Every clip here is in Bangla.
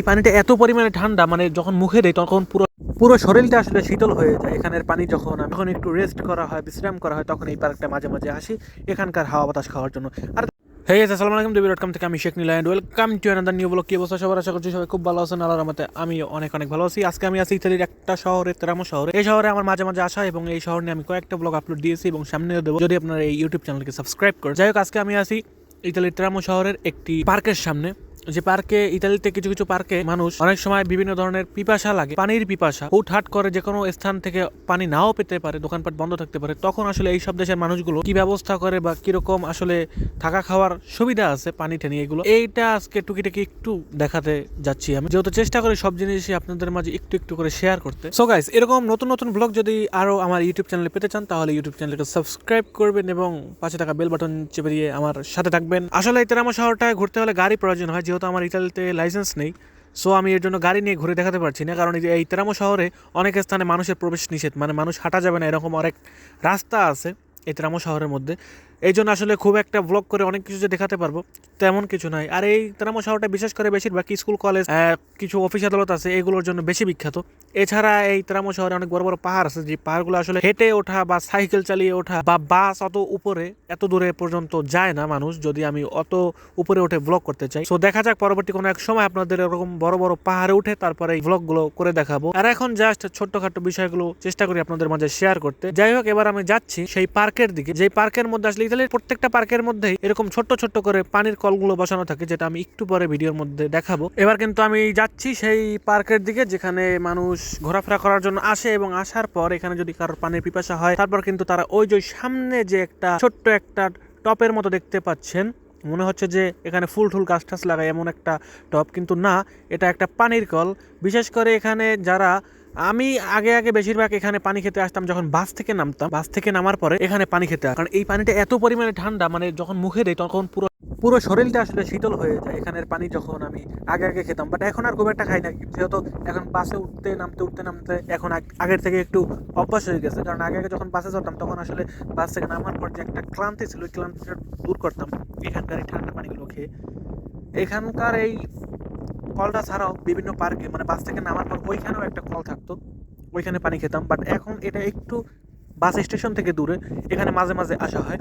এই পানিটা এত পরিমাণে ঠান্ডা মানে যখন মুখে দেয় তখন পুরো পুরো শরীরটা আসলে শীতল হয়ে যায়। এখানের পানি যখন যখন একটু রেস্ট করা হয়, বিশ্রাম করা হয়, তখন এই পার্কটা মাঝে মাঝে আসি এখানকার হাওয়া বাতাস খাওয়ার জন্য। আর হে আসসালামু আলাইকুম দেবী ডট কম থেকে আমি Sheikh Nila and welcome to another new blog কি অবস্থা সবার? আশা করছি সবাই খুব ভালো আছেন, আল্লাহর রহমতে আমি অনেক অনেক ভালো আছি। আজকে আমি আছি ইতালির একটা শহরে, তেরামো শহরে। এই শহরে আমার মাঝে মাঝে আসা এবং এই শহর নিয়ে আমি কয়েকটা ব্লগ আপলোড দিয়েছি এবং সামনেও দেবো। যদি আপনারা এই ইউটিউব চ্যানেলকে সাবস্ক্রাইব করেন। যাই হোক, আজকে আমি আছি ইতালির তেরামো শহরের একটি পার্কের সামনে। যে পার্কে, ইতালিতে কিছু কিছু পার্কে মানুষ অনেক সময় বিভিন্ন ধরনের পিপাসা লাগে, পানির পিপাসা। হুটহাট করে যে কোনো স্থান থেকে পানি নাও পেতে পারে, দোকানপাট বন্ধ থাকতে পারে, তখন আসলে এই সব দেশের মানুষগুলো কি ব্যবস্থা করে বা কীরকম আসলে থাকা খাওয়ার সুবিধা আছে পানি টেনে এগুলো? এইটা আজকে টুকিটাকি একটু দেখাতে যাচ্ছি আমি। যেহেতু চেষ্টা করি সব জিনিসই আপনাদের মাঝে একটু একটু করে শেয়ার করতে। সো গাইস এরকম নতুন নতুন ব্লগ যদি আরও আমার ইউটিউব চ্যানেলে পেতে চান, তাহলে ইউটিউব চ্যানেলকে সাবস্ক্রাইব করবেন এবং পাশে থাকা বেল বাটন চেপে দিয়ে আমার সাথে থাকবেন। আসলে এই তেরামো শহরটায় ঘুরতে হলে গাড়ি প্রয়োজন হয়, যেহেতু আমার ইতালিতে লাইসেন্স নেই। সো আমি এর জন্য গাড়ি নিয়ে ঘুরে দেখাতে পারছি না। কারণ এই তেরামো শহরে অনেক স্থানে মানুষের প্রবেশ নিষেধ। মানে মানুষ হাঁটা যাবে না, এরকম অনেক রাস্তা আছে এই তেরামো শহরের মধ্যে। এই জন্য আসলে খুব একটা ব্লগ করে অনেক কিছু যে দেখাতে পারব, তেমন কিছু নাই। আর এই তেরামো শহরটা বিশেষ করে বেশিরভাগ স্কুল কলেজ কিছু অফিস আদালত আছে, এগুলোর জন্য বেশি বিখ্যাত। এছাড়া এই তেরামো শহরে অনেক বড় বড় পাহাড় আছে, যে পাহাড়গুলো আসলে হেঁটে ওঠা বা সাইকেল চালিয়ে ওঠা বা বাস অত উপরে, এত দূরে পর্যন্ত যায় না মানুষ, যদি আমি অত উপরে উঠে ব্লগ করতে চাই। তো দেখা যাক পরবর্তী কোনো এক সময় আপনাদের এরকম বড় বড় পাহাড়ে উঠে তারপরে এই ব্লগগুলো করে দেখাবো। আর এখন জাস্ট ছোট্টখাটো বিষয়গুলো চেষ্টা করি আপনাদের মাঝে শেয়ার করতে। যাই হোক, এবার আমি যাচ্ছি সেই পার্কের দিকে। যেই পার্কের মধ্যে আসলে ইতালির প্রত্যেকটা পার্কের মধ্যেই এরকম ছোট্ট ছোট্ট করে পানির কলগুলো বসানো থাকে, যেটা আমি একটু পরে ভিডিওর মধ্যে দেখাবো। এবার কিন্তু আমি যাচ্ছি সেই পার্কের দিকে, যেখানে মানুষ ঘোরাফেরা করার জন্য আসে এবং আসার পর এখানে যদি কারোর পানির পিপাসা হয়, তারপর কিন্তু তারা ওই যে সামনে যে একটা ছোট্ট একটা টপের মতো দেখতে পাচ্ছেন, মনে হচ্ছে যে এখানে ফুল টুল গাছ টাছ লাগায় এমন একটা টপ, কিন্তু না, এটা একটা পানির কল। বিশেষ করে এখানে যারা আমি আগে আগে বেশিরভাগ এখানে পানি খেতে আসতাম যখন বাস থেকে নামতাম। বাস থেকে নামার পরে এখানে পানি খেতে আসতাম। কারণ এই পানিটা এত পরিমাণে ঠান্ডা মানে যখন মুখে দেয় তখন পুরো পুরো শরীরটা আসলে শীতল হয়ে যায়। এখানের পানি যখন আমি আগে আগে খেতাম বাট এখন আর খুব একটা খাই না। যেহেতু এখন বাসে উঠতে, নামতে উঠতে, নামতে এখন আগের থেকে একটু অভ্যাস হয়ে গেছে। কারণ আগে আগে যখন বাসে চড়তাম, তখন আসলে বাস থেকে নামার পর যে একটা ক্লান্তি ছিল, ওই ক্লান্তিটা দূর করতাম। এখানকার এই ঠান্ডা পানিগুলো খেয়ে। এখানকার এই কলটা ছাড়াও বিভিন্ন পার্কে মানে বাস থেকে নামার পর ওইখানেও একটা কল থাকতো। ওইখানে পানি খেতাম। বাট এখন এটা একটু বাস স্টেশন থেকে দূরে, এখানে মাঝে মাঝে আসা হয়।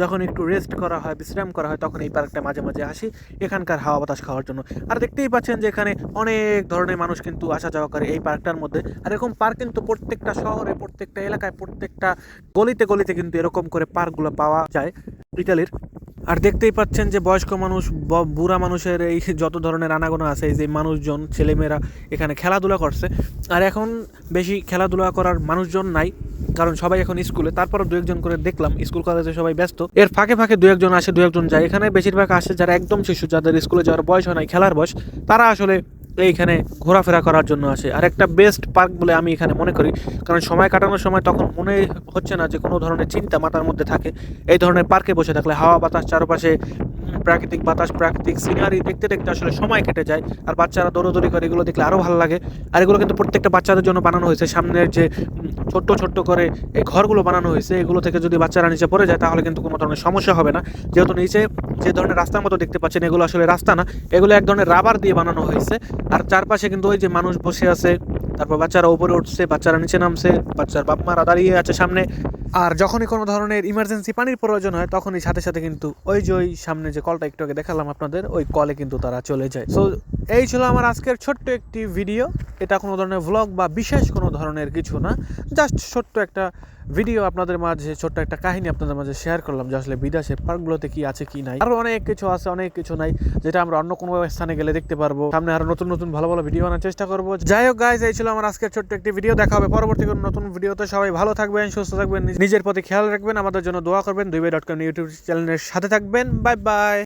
যখন একটু রেস্ট করা হয়, বিশ্রাম করা হয়, তখন এই পার্কটা মাঝে মাঝে আসি এখানকার হাওয়া বাতাস খাওয়ার জন্য। আর দেখতেই পাচ্ছেন যে এখানে অনেক ধরনের মানুষ কিন্তু আসা যাওয়া করে এই পার্কটার মধ্যে। আর এরকম পার্ক কিন্তু প্রত্যেকটা শহরে, প্রত্যেকটা এলাকায়, প্রত্যেকটা গলিতে গলিতে কিন্তু এরকম করে পার্কগুলো পাওয়া যায়। ইতালির আর দেখতেই পাচ্ছেন যে বয়স্ক মানুষ বুড়া মানুষের এই যত ধরনের আনাগোনা আছে, এই যে মানুষজন, ছেলেমেয়েরা এখানে খেলাধুলা করছে। আর এখন বেশি খেলাধুলা করার মানুষজন নাই, কারণ সবাই এখন স্কুলে। তারপরও দু একজন করে দেখলাম, স্কুল কলেজে সবাই ব্যস্ত। এর ফাঁকে ফাঁকে দু একজন আসে, দু একজন যায়। এখানে বেশিরভাগ আসে যারা একদম শিশু, যাদের স্কুলে যাওয়ার বয়স হয় নাই, খেলার বয়স, তারা আসলে এইখানে ঘোরাফেরা করার জন্য আসে। আর একটা বেস্ট পার্ক বলে আমি এখানে মনে করি। কারণ সময় কাটানোর সময় তখন মনে হচ্ছে না যে কোনো ধরনের চিন্তা মাথার মধ্যে থাকে। এই ধরনের পার্কে বসে থাকলে হাওয়া বাতাস চারপাশে প্রাকৃতিক বাতাস, প্রাকৃতিক সিনারি দেখতে দেখতে আসলে সময় কেটে যায়। আর বাচ্চারা দৌড়দৌড়ি করে, এগুলো দেখলে আরও ভালো লাগে। আর এগুলো কিন্তু প্রত্যেকটা বাচ্চাদের জন্য বানানো হয়েছে। সামনের যে ছোট্ট ছোট্ট করে এই ঘরগুলো বানানো হয়েছে, এগুলো থেকে যদি বাচ্চারা নিচে পড়ে যায়, তাহলে কিন্তু কোনো ধরনের সমস্যা হবে না। যেহেতু নিচে যে ধরনের রাস্তার মতো দেখতে পাচ্ছেন, এগুলো আসলে রাস্তা না। এগুলো এক ধরনের রাবার দিয়ে বানানো হয়েছে। আর চারপাশে কিন্তু ওই যে মানুষ বসে আছে। তারপর বাচ্চারা উপরে উঠছে, বাচ্চারা নিচে নামছে, বাচ্চার বাপ মারা দাঁড়িয়ে আছে সামনে। আর যখনই কোনো ধরনের ইমার্জেন্সি পানির প্রয়োজন হয়, তখনই সাথে সাথে কিন্তু ওই যে ওই সামনে যে কলটা একটু আগে দেখালাম আপনাদের, ওই কলে কিন্তু তারা চলে যায়। সো এই ছিল আমার আজকের ছোট্ট একটি ভিডিও এটা কোনো ধরনের ভ্লগ বা বিশেষ কোনো ধরনের কিছু না। জাস্ট ছোট্ট একটা ভিডিও আপনাদের মাঝে, ছোট্ট একটা কাহিনী আপনাদের মাঝে শেয়ার করলাম যে আসলে বিদেশের পার্কগুলোতে কি আছে, কি নাই। আরও অনেক কিছু আছে, অনেক কিছু নাই, যেটা আমরা অন্য কোনো স্থানে গেলে দেখতে পারব। সামনে আরও নতুন নতুন ভালো ভালো ভিডিও আনার চেষ্টা করব। যাই হোক গাইজ এই ছিল আমার আজকের ছোট্ট একটি ভিডিও দেখা হবে পরবর্তী কোনো নতুন ভিডিওতে সবাই ভালো থাকবেন, সুস্থ থাকবেন, নিজের প্রতি খেয়াল রাখবেন। আমাদের জন্য দোয়া করবেন। দুই ডট কম ইউটিউব চ্যানেলের সাথে থাকবেন। Bye bye